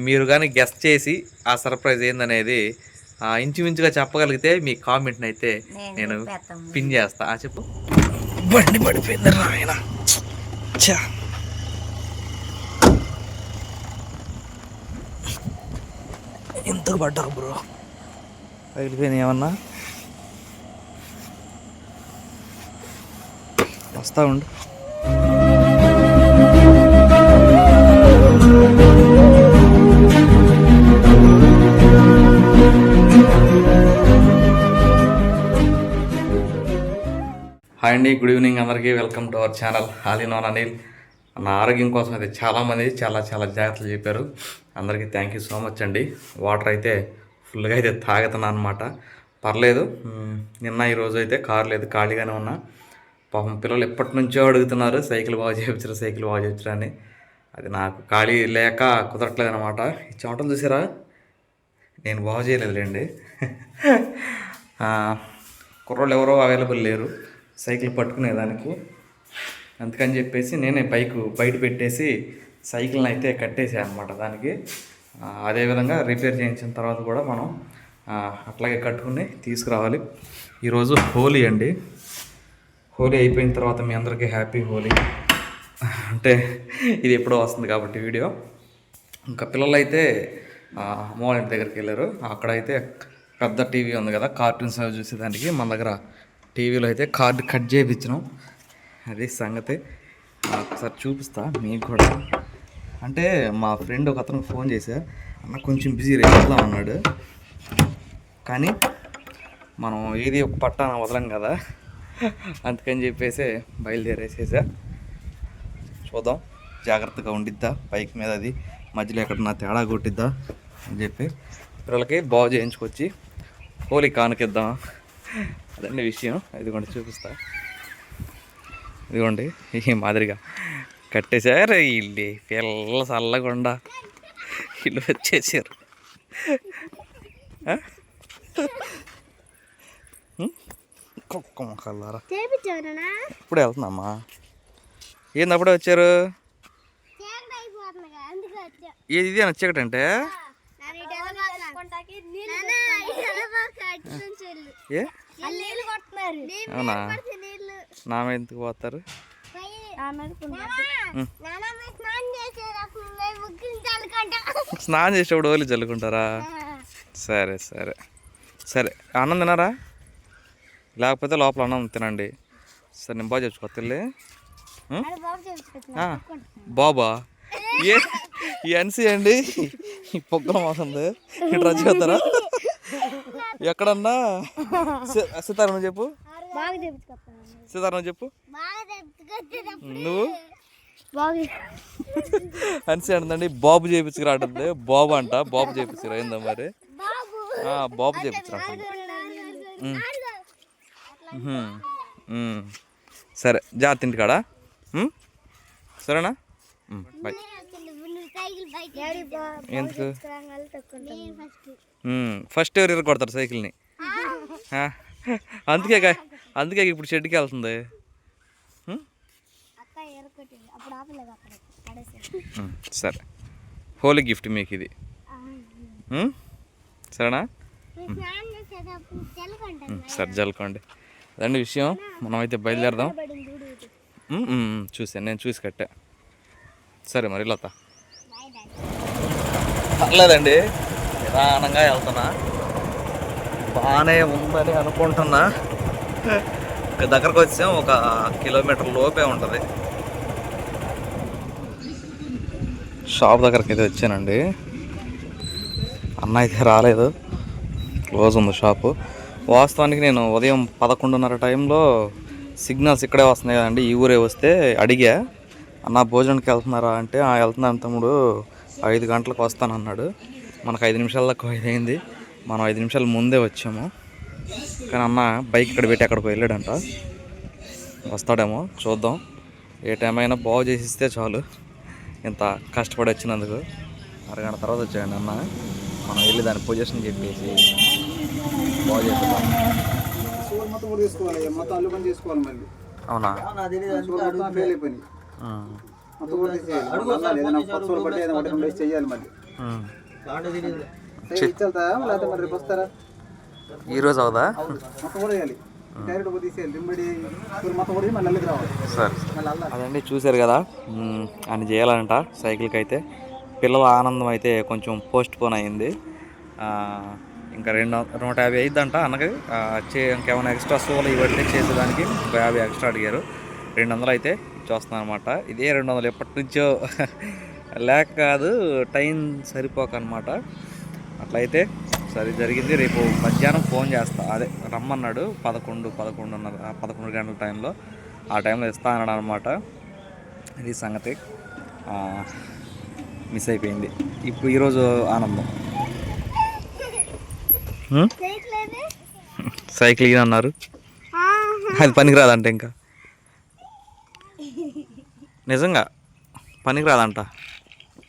మీరు కానీ గెస్ట్ చేసి ఆ సర్ప్రైజ్ ఏందనేది ఇంచుమించుగా చెప్పగలిగితే మీ కామెంట్ని అయితే నేను పిన్ చేస్తా. ఆ, చెప్పు. బండి పడిపోయింది రాయన ఎంతకు పడ్డావు బ్రో? పగిలిపోయింది ఏమన్నా? వస్తా ఉండు. హాయ్ అండి గుడ్ ఈవినింగ్ అందరికీ. Welcome to our channel. హాలీనోన్ Anil. నా ఆరోగ్యం కోసం అయితే చాలామంది చాలా చాలా జాగ్రత్తలు చెప్పారు. అందరికీ థ్యాంక్ యూ సో మచ్ అండి. వాటర్ అయితే ఫుల్గా అయితే తాగుతున్నా అనమాట పర్లేదు. నిన్న ఈరోజు అయితే కారు లేదు ఖాళీగానే ఉన్నా. పాపం పిల్లలు ఎప్పటి నుంచో అడుగుతున్నారు సైకిల్ బాగా చేయించరు సైకిల్ బాగా చేయించరు అని. అది నాకు ఖాళీ లేక కుదరట్లేదు అనమాట ఈ చోటలు చూసారా? నేను బాగు చేయలేదులేండి. ఆ, కుర్రోళ్ళు ఎవరో అవైలబుల్ లేరు. సైకిల్ పట్టుకునేదానికి. అందుకని చెప్పేసి నేనే బైక్ బయట పెట్టేసి సైకిల్ని అయితే కట్టేసాను అనమాట దానికి. అదేవిధంగా రిపేర్ చేయించిన తర్వాత కూడా మనం అట్లాగే కట్టుకుని తీసుకురావాలి. ఈరోజు హోలీ అండి. హోలీ అయిపోయిన తర్వాత మీ అందరికీ హ్యాపీ హోలీ. అంటే ఇది ఎప్పుడో వస్తుంది కాబట్టి వీడియో. ఇంకా పిల్లలు అయితే అమ్మవారి ఇంటి దగ్గరికి వెళ్ళారు. అక్కడైతే పెద్ద టీవీ ఉంది కదా కార్టూన్స్ అవి చూసేదానికి మన దగ్గర టీవీలో అయితే కార్డు కట్ చేయించినాం. అది సంగతి. ఒకసారి చూపిస్తా మీకు కూడా. అంటే మా ఫ్రెండ్ ఒక అతను ఫోన్ చేశా. అన్న కొంచెం బిజీ రేపులా అన్నాడు. కానీ మనం ఏది ఒక పట్టాన వదలం కదా. అందుకని చెప్పేసి బయలుదేరేసేసా. చూద్దాం. జాగ్రత్తగా ఉండిద్దా బైక్ మీద అది. మధ్యలో ఎక్కడన్నా తేడా కొట్టిద్దా అని చెప్పి పిల్లలకి బాగు చేయించుకొచ్చి హోలీ కానుకిద్దాం. అదండి విషయం. ఇదిగోండి చూపిస్తా. ఇదిగోండి ఈ మాదిరిగా కట్టేశారు. వీళ్ళు పిల్ల చల్లకుండా వీళ్ళు వచ్చేసారు? కుక్క మొక్కలారా ఇప్పుడే వెళ్తున్నామ్మా ఏంది అప్పుడే వచ్చారు? ఏది ఇది అంటే ఏ? అవునా? నా మీద ఎందుకు పోతారు? స్నానం చేసేటప్పుడు ఓలి చల్లుకుంటారా? సరే సరే. సరే అన్నం తినారా? లేకపోతే లోపల అన్నం తినండి. సరే నేను బాగా చెప్పుకో తెల్లి ఉం? అది బాబు చేపించుకుంటున్నా ఆ, బాబా? ఏ ఈ అన్సి అండి ఈ పొగ్గల మాకుంది ఇటు రచ్చిపోతారా ఎక్కడన్నా? సి- సీతారాం చెప్పు. బాగా చేపించుకుంటున్నాను సీతారాం చెప్పు. నువ్వు? అన్సి అంటుందండి బాబు చేపించుకురాటుంది బాబు అంట బాబు చేపించుకురా ఏందో మరి? బాబు. చేపించురా సరే జాగ్రత్త ఇంటికాడ? సరేనా? బాయ్ ఎందుకు? ఫస్ట్ ఎవరు కొడతారు సైకిల్ని. ఆ, అందుకే కా- అందుకే ఇప్పుడు షెడ్కి వెళ్తుంది. సరే. హోలీ గిఫ్ట్ మీకు ఇది? సరేనా? సరే జల్లుకోండి. అదండి విషయం. బయలుదేరదాం. ఉం, ఉం, ఉం, చూసాను నేను చూసి కట్టా. సరే మరి లత. పర్లేదండి. నిదానంగా వెళ్తున్నా. బాగానే ఉందని అనుకుంటున్నా. దగ్గరకు వచ్చాం ఒక కిలోమీటర్ లోపే ఉంటుంది. షాప్ దగ్గరికి అయితే వచ్చానండి. అన్న అయితే రాలేదు. క్లోజ్ ఉంది షాపు. వాస్తవానికి నేను ఉదయం పదకొండున్నర టైంలో సిగ్నల్స్ ఇక్కడే వస్తున్నాయి కదండి. ఈ ఊరే వస్తే అడిగా అన్న భోజనానికి వెళ్తున్నారా? అంటే వెళ్తున్నాను తమ్ముడు. ఐదు గంటలకు వస్తానన్నాడు. మనకు ఐదు నిమిషాల దాకా ఐదు అయింది మనం ఐదు నిమిషాల ముందే వచ్చాము. కానీ అన్న బైక్ ఇక్కడ పెట్టి అక్కడికి వెళ్ళాడంట. వస్తాడేమో చూద్దాం. ఏ టైం అయినా బాగు చేసి ఇస్తే చాలు. ఇంత కష్టపడి వచ్చినందుకు. అరగంట తర్వాత వచ్చాడండి అన్న. మనం వెళ్ళి దాని పొజిషన్ చెప్పేసి బాగు మళ్ళీ అవునా? పట్టి ఏదైనా ఒకటి రెండు చేయాలి మళ్ళీ లేకపోతే మరి రేపు వస్తారా? ఈ రోజు అవుదా? మొత్తం కూడా వేయాలి సరే. అదండి చూశారు కదా. అని చేయాలంట సైకిల్కి అయితే. పిల్లల ఆనందం అయితే కొంచెం పోస్ట్ పోన్ అయింది. ఆ, ఇంకా రెండు నూట యాభై అయిద్దంట అన్నకి. ఆ, చే ఇంకేమైనా ఎక్స్ట్రా సోలు ఇవన్నీ చేసేదానికి. ఒక యాభై ఎక్స్ట్రా అడిగారు. రెండు వందలు అయితే ఇచ్చేస్తున్నాను అనమాట ఇదే రెండు వందలు ఎప్పటి నుంచో లేక కాదు టైం సరిపోక అనమాట అట్లయితే సరే జరిగింది. రేపు మధ్యాహ్నం ఫోన్ చేస్తా. అదే రమ్మన్నాడు. పదకొండు పదకొండున్నర ఆ, పదకొండు గంటల టైంలో. ఆ టైంలో ఇస్తా అన్నాడు అనమాట ఇది సంగతి. మిస్ అయిపోయింది. ఇప్పుడు ఈరోజు ఆనందం. సైకిల్ అన్నారు అది పనికిరాదంట ఇంకా. నిజంగా పనికిరాదంట.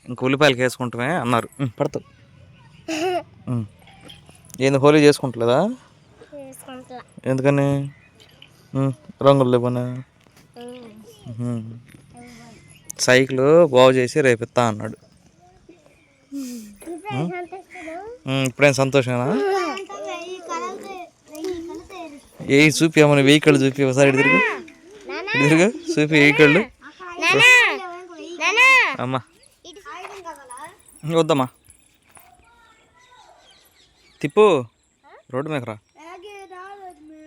ఇంక ఉల్లిపాయలకి వేసుకుంటామే అన్నారు. పడతావు. ఏంది హోలీ చేసుకుంటలేదా? చేసుకుంటా ఎందుకని? రంగులు లేవనా. సైకిల్ బాగు చేసి రేపు ఇస్తా అన్నాడు. ఇప్పుడేం సంతోషమేనా? ఏ చూపి ఏమన్నా వెయ్యి కళ్ళు చూపి ఒకసారి తిరుగు. చూపి కళ్ళు. నానా అమ్మా. వద్దమ్మా. తిప్పు. రోడ్డు మీదకి రా. అలాగే రావద్దు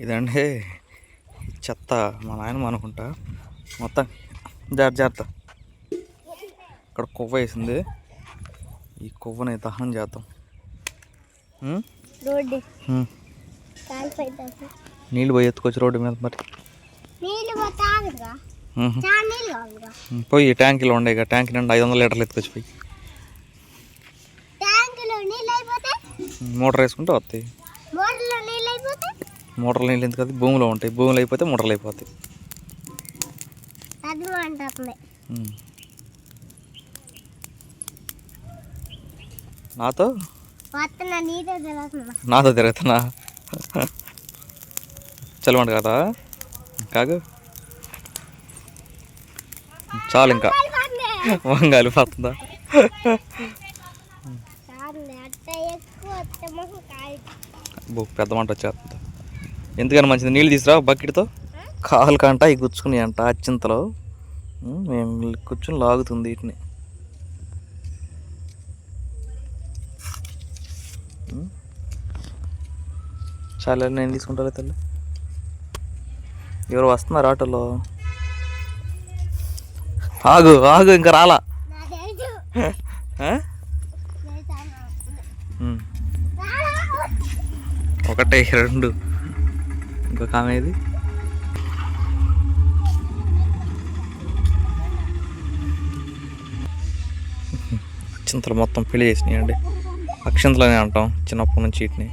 ఇదండి చెత్త మా నాయనమ్మ అనుకుంటా. మొత్తం జాగ్రత్త జాగ్రత్త. ఇక్కడ కొవ్వ వేసింది. ఈ కొవ్వని దహనం చేద్దాం? రోడ్డు. నీళ్ళు పోయి ఎత్తుకొచ్చి రోడ్డు మీద మరి. పోయి ట్యాంకీలో ఉండే ఇక ట్యాంక్ నిండా ఐదు వందల లీటర్లు ఎత్తుకొచ్చి పోయి. మోటార్ వేసుకుంటే వస్తాయి. మోటార్లో నీళ్ళు ఎందుకు అది? భూమిలో ఉంటాయి. భూమిలో అయిపోతే మోటార్లు అయిపోతాయి. నాతో? నీతో తిరుగుతున్నా. చలవంట కదా కాగు చాలు ఇంకా. వంగాలి పోతుందా పెద్ద మంట వచ్చేస్తుంది. ఎందుకని మంచిది. నీళ్ళు తీసురా బకెట్తో. కాలు కంట అవి గుచ్చుకుని అంట అచ్చింతలో. మేము కూర్చుని లాగుతుంది వీటిని. చాలా నేను తీసుకుంటా తల్లి? ఎవరు వస్తున్నారు ఆటోలో. ఆగు ఆగు ఇంకా రాలా? ఒకటే రెండు. ఇంకొక ఆమె ఇది. అక్షంతలు మొత్తం పెళ్ళి చేసినాయండి. అక్షంతలనే అంటాం చిన్నప్పటి నుంచి వీటిని.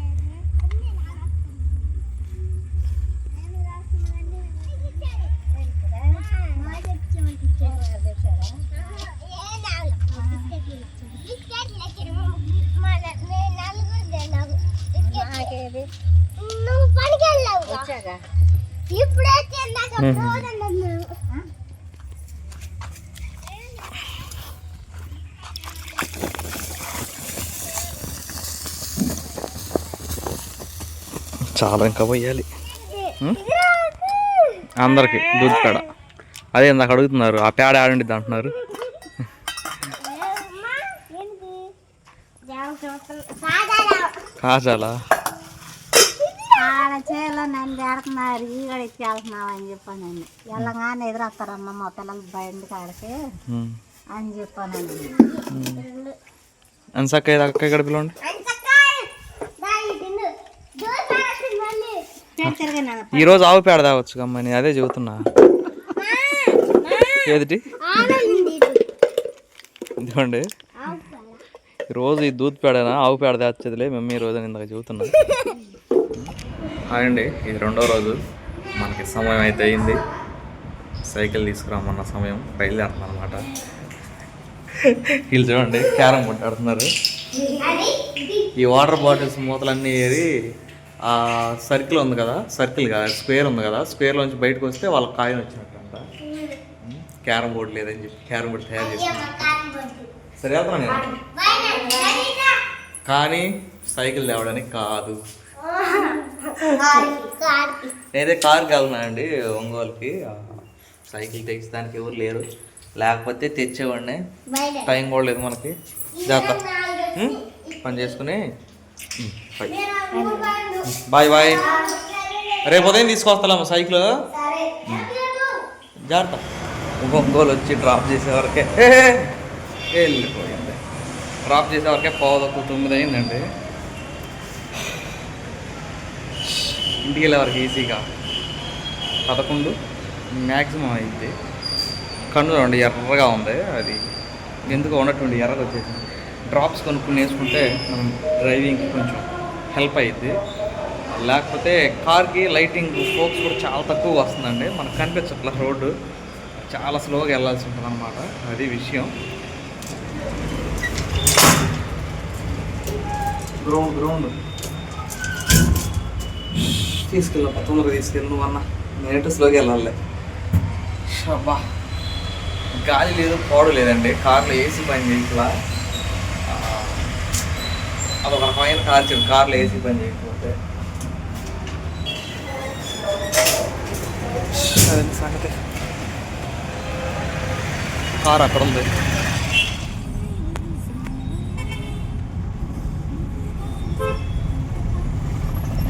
చాలా ఇంకా పోయాలి? అందరికి దూద్ పేడ. అదే ఇందాక అడుగుతున్నారు ఆ పేడ ఆడండిద్ది అంటున్నారు. కాజాలా? నన్ను వెళ్తున్నావు అని చెప్పానండి వెళ్ళగానే ఎదురొస్తారమ్మ మా పిల్లలు కాడికి ఉం. అని చెప్పానండి అని చక్క ఇక్కడ పిలవండి తిరిగినాను ఈరోజు ఆవు పేడ తాగొచ్చు అమ్మాయి అదే చెబుతున్నా. ఏదిటి? ఇదిగోండి. ఈరోజు ఈ దూద్ పేడనా ఆవు పేడ తెచ్చదులే మేము ఈ రోజు అని ఇందాక చెబుతున్నా. హాయ్ అండి ఇది రెండో రోజు. మనకి సమయం అయితే అయింది. సైకిల్ తీసుకురామన్న సమయం బయలుదేరుతున్నాం అనమాట వీళ్ళు చూడండి క్యారం బోర్డు ఆడుతున్నారు ఈ వాటర్ బాటిల్స్ మూతలన్నీ ఏరి ఆ సర్కిల్ ఉంది కదా సర్కిల్ కాదు స్క్వేర్ ఉంది కదా స్క్వేర్లోంచి బయటకు వస్తే వాళ్ళకి కాయిన్ వచ్చినట్టు అంట క్యారమ్ బోర్డు లేదని చెప్పి క్యారమ్ బోర్డు తయారు చేసుకున్నాను సరే వెళ్తాను నేను. కానీ సైకిల్ తేవడానికి కాదు. నేనైతే కార్ కావాలన్నా అండి ఒంగోలుకి. సైకిల్ తెచ్చడానికి ఎవరు లేరు. లేకపోతే తెచ్చేవాడిని. టైం కూడా లేదు మనకి. జాగ్రత్త? పని చేసుకుని. బాయ్ బాయ్ రేపు ఉదయం తీసుకొస్తాము సైకిల్. ఉం. జాగ్రత్త. ఒంగోలు వచ్చి డ్రాప్ చేసేవరకే వెళ్ళిపోయింది. డ్రాప్ చేసేవరకే పావుదొక్కు తొమ్మిది అయిందండి ఇంటికి వెళ్ళేవారికి ఈజీగా. పదకొండు మ్యాక్సిమం అయింది కన్ను ఎర్రగా ఉంది అది. ఎందుకు ఉన్నటువంటి ఎర్రగా వచ్చేసింది. డ్రాప్స్ కొనుక్కుని వేసుకుంటే మనం డ్రైవింగ్కి కొంచెం హెల్ప్ అయ్యిద్ది. లేకపోతే కార్కి లైటింగ్ ఫోక్స్ కూడా చాలా తక్కువ వస్తుందండి. మనకు కనిపించట్ల రోడ్డు. చాలా స్లోగా వెళ్ళాల్సి ఉంటుంది అనమాట అది విషయం. Ground ground. తీసుకెళ్ళా తొందరగా తీసుకెళ్ళి. నువ్వు అన్న నేనైతే స్లోగా వెళ్ళాలి. షబ్బా గాలి లేదు పోడు లేదండి. కార్లో ఏసీ పని చేయట్లా ఆ, అదొక రకమైన కార్ చెప్పి కార్లో ఏసీ పని చేయకపోతే. సంగతి? కార్ అక్కడ ఉంది.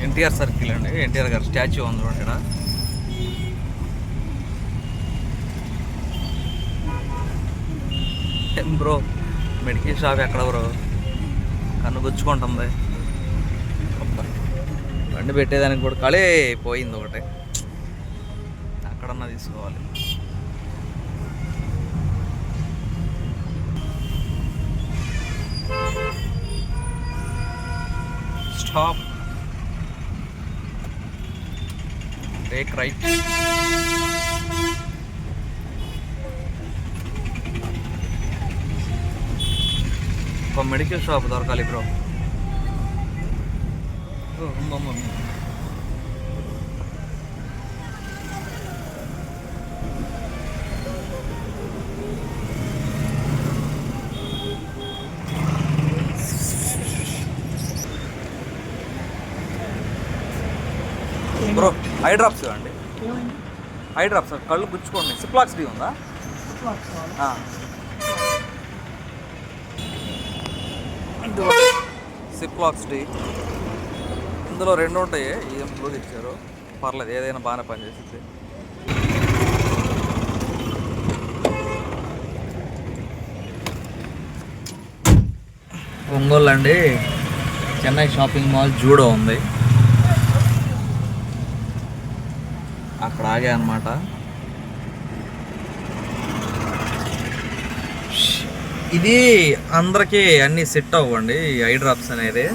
ఎన్టీఆర్ సర్కిల్ అండి. ఎన్టీఆర్ గారి స్టాచ్యూ ఉంది ఇక్కడ. బ్రో? మెడికల్ షాప్ ఎక్కడ బ్రో? కన్ను గుచ్చుకుంటుంది బండి పెట్టేదానికి కూడా కళే పోయింది ఒకటి. అక్కడన్నా తీసుకోవాలి. స్టాప్. Take right. ఒక మెడికల్ షాప్ దొరకాలి బ్రో. బ్రో ఐ డ్రాప్స్ ఇవ్వండి. ఐ డ్రాప్స్ కళ్ళు గుచ్చుకోండి. సిప్లాక్స్ డి ఉందా? ఆ. ఇదిగో సిప్లాక్స్ డి ఇందులో రెండు ఉంటాయి. ఏం బ్లూ ఇచ్చారు పర్లేదు ఏదైనా బాగానే పనిచేసింది ఒంగోలు అండి. చెన్నై షాపింగ్ మాల్ జూడో ఉంది. అక్కడ ఆగా అనమాట ఇది అందరికీ అన్నీ సెట్ అవ్వండి ఈ ఐ డ్రాప్స్ అనేది.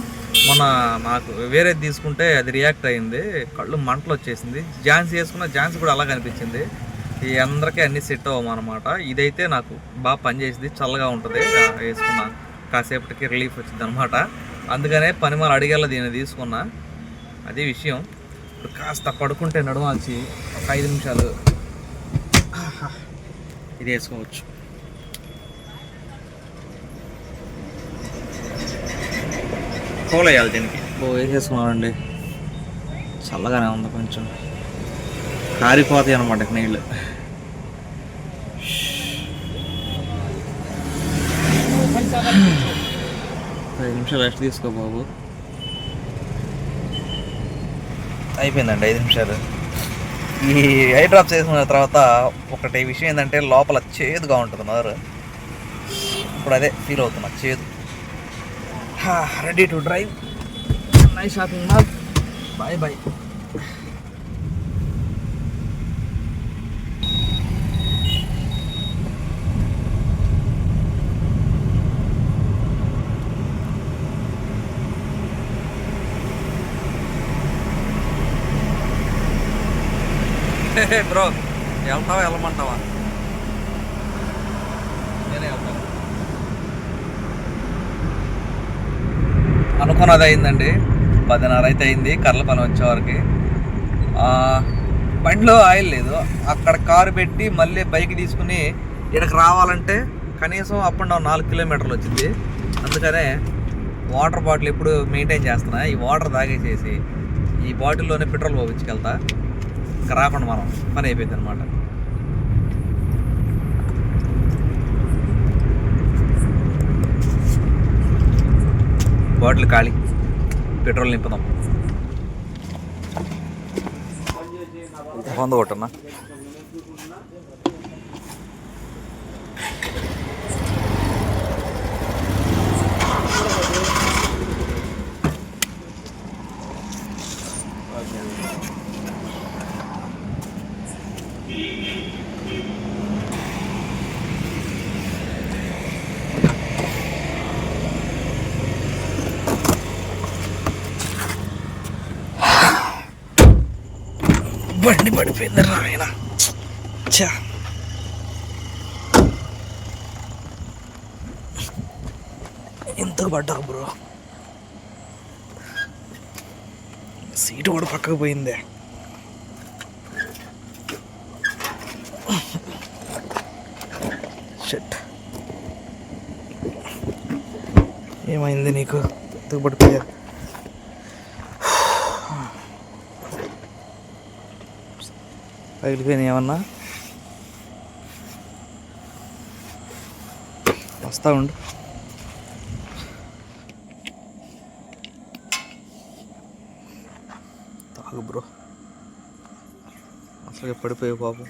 మొన్న నాకు వేరేది తీసుకుంటే అది రియాక్ట్ అయింది. కళ్ళు మంటలు వచ్చేసింది. జాన్స్ వేసుకున్న జాన్స్ కూడా అలా కనిపించింది. ఈ అందరికీ అన్ని సెట్ అవ్వమన్నమాట. ఇదైతే నాకు బాగా పనిచేసింది. చల్లగా ఉంటుంది. వేసుకున్నా కాసేపటికి రిలీఫ్ వచ్చింది అనమాట అందుకనే పనిమాల అడిగేలా దీన్ని తీసుకున్నా. అది విషయం. ఇప్పుడు కాస్త పడుకుంటే నడవాల్సి ఒక ఐదు నిమిషాలు. ఇది వేసుకోవచ్చు. వేయాలి దీనికి. ఓ వేసేసుకున్నానండి చల్లగానే ఉంది కొంచెం. కారిపోతాయి అనమాట నీళ్ళు. ఐదు నిమిషాలు రెస్ట్ తీసుకో బాబు. అయిపోయిందండి ఐదు నిమిషాలు. ఈ ఐ డ్రాప్స్ వేసుకున్న తర్వాత ఒకటి విషయం ఏంటంటే లోపల చేదుగా ఉంటుంది మదర్ ఇప్పుడు అదే ఫీల్ అవుతున్నా చేదు. రెడీ టు డ్రైవ్ నై shopping mall bye bye bro వెళ్తావా వెళ్ళమంటావా నేనే వెళ్తాను అనుకున్నది అయిందండి పదిన్నర అయితే అయింది కర్ల పని వచ్చేవారికి బండిలో ఆయిల్ లేదు. అక్కడ కారు పెట్టి మళ్ళీ బైక్ తీసుకుని ఇక్కడికి రావాలంటే కనీసం అప్ అండ్ డౌన్ నాలుగు కిలోమీటర్లు వచ్చింది. అందుకనే వాటర్ బాటిల్ ఎప్పుడు మెయింటైన్ చేస్తున్నా ఈ వాటర్ తాగేసేసి ఈ బాటిల్లోనే పెట్రోల్ పోపించుకెళ్తా. ఇంకా రాకుండా మనం పని అయిపోయింది అనమాట బాటిల్ ఖాళీ పెట్రోల్ నింపుదాం వంద కొట్టన్నా బండి పడిపోయింది రాయన చా ఎంతకు పడ్డా బ్రో? సీటు కూడా పక్కకు పోయిందే. షట్ ఏమైంది నీకు? ఎందుకు పడిపోయారు పగిలిపోయినాయి ఏమన్నా? వస్తా ఉండు. తాగు బ్రో. అసలు పడిపోయావు పాపం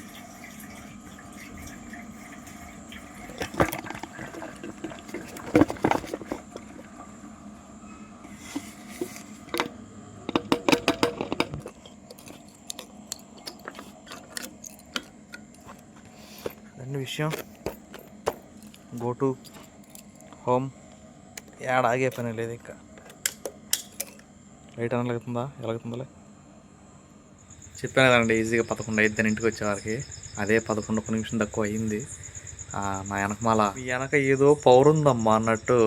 రెండు విషయం. గో టు హోమ్ ఏడ ఆగే పని లేదు ఇంకా. రైట్ అని ఎలాగుతుందా ఎలాగుతుందా చెప్పాను కదండి ఈజీగా పదకొండు అయితే ఇంటికి వచ్చేవారికి అదే పదకొండు ఒక నిమిషం తక్కువ అయింది ఆ, నా వెనకమాల ఈ వెనక ఏదో పౌరుందమ్మా అన్నట్టు.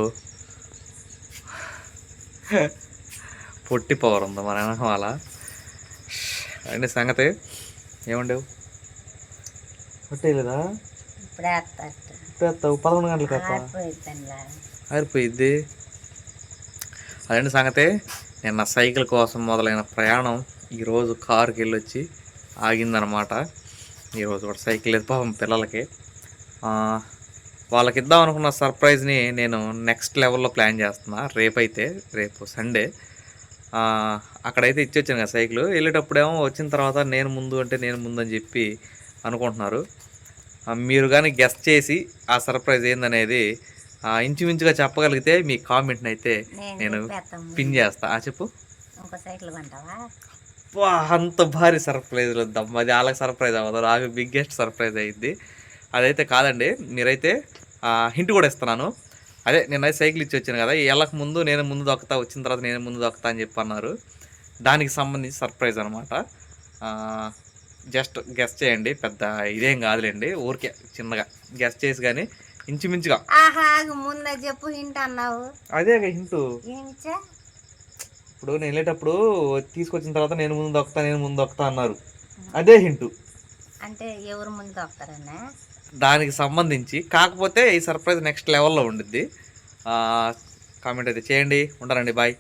పొట్టి పవర్ ఉంది మన వెనకమాల అండి సంగతి? ఏమండేవు? పొట్టేయలేదా ఇప్పుడే వస్తారు పెడతావు పదకొండు గంటలకు వస్తా ఆరిపోయిద్దండి ఆరిపోయిద్ది. అదండి సంగతే? నిన్న సైకిల్ కోసం మొదలైన ప్రయాణం ఈరోజు కారుకి వెళ్ళొచ్చి ఆగిందనమాట ఈరోజు కూడా సైకిల్ లేదు పాపం పిల్లలకి. వాళ్ళకి ఇద్దాం అనుకున్న సర్ప్రైజ్ని నేను నెక్స్ట్ లెవెల్లో ప్లాన్ చేస్తున్నా. రేపైతే రేపు సండే. అక్కడైతే ఇచ్చొచ్చాను కదా సైకిల్. వెళ్ళేటప్పుడేమో వచ్చిన తర్వాత నేను ముందు అంటే నేను ముందు అని చెప్పి అనుకుంటున్నారు. మీరు కానీ గెస్ట్ చేసి ఆ సర్ప్రైజ్ ఏందనేది ఇంచుమించుగా చెప్పగలిగితే మీ కామెంట్ని అయితే నేను నేను పిన్ చేస్తా. ఆ చెప్పు. అంత భారీ సర్ప్రైజ్ వద్దాం అది వాళ్ళకి సర్ప్రైజ్ అవ్వదు. నాకు బిగ్గెస్ట్ సర్ప్రైజ్ అయ్యింది అదైతే కాదండి మీరైతే హింట్ కూడా ఇస్తున్నాను. అదే నేనైతే సైకిల్ ఇచ్చి వచ్చాను కదా వెళ్ళక ముందు నేను ముందు దొక్కుతా వచ్చిన తర్వాత నేను ముందు దొక్కుతా అని చెప్పి అన్నారు. దానికి సంబంధించి సర్ప్రైజ్ అనమాట జస్ట్ గెస్ట్ చేయండి పెద్ద ఇదేం కాదులేండి ఊరికే చిన్నగా గెస్ట్ చేసి కానీ ఇంచుమించుగా. ముందే చెప్పు ఇంట అన్నావు. అదే హింటు ఇప్పుడు నేను వెళ్ళేటప్పుడు తీసుకొచ్చిన తర్వాత నేను ముందు దొక్కుతా నేను ముందు దొక్కుతా అన్నారు. అదే హింటు అంటే ఎవరు ముందు వస్తారన్నా దానికి సంబంధించి కాకపోతే ఈ సర్ప్రైజ్ నెక్స్ట్ లెవెల్లో ఉండిద్ది. కామెంట్ అయితే చేయండి ఉంటానండి బాయ్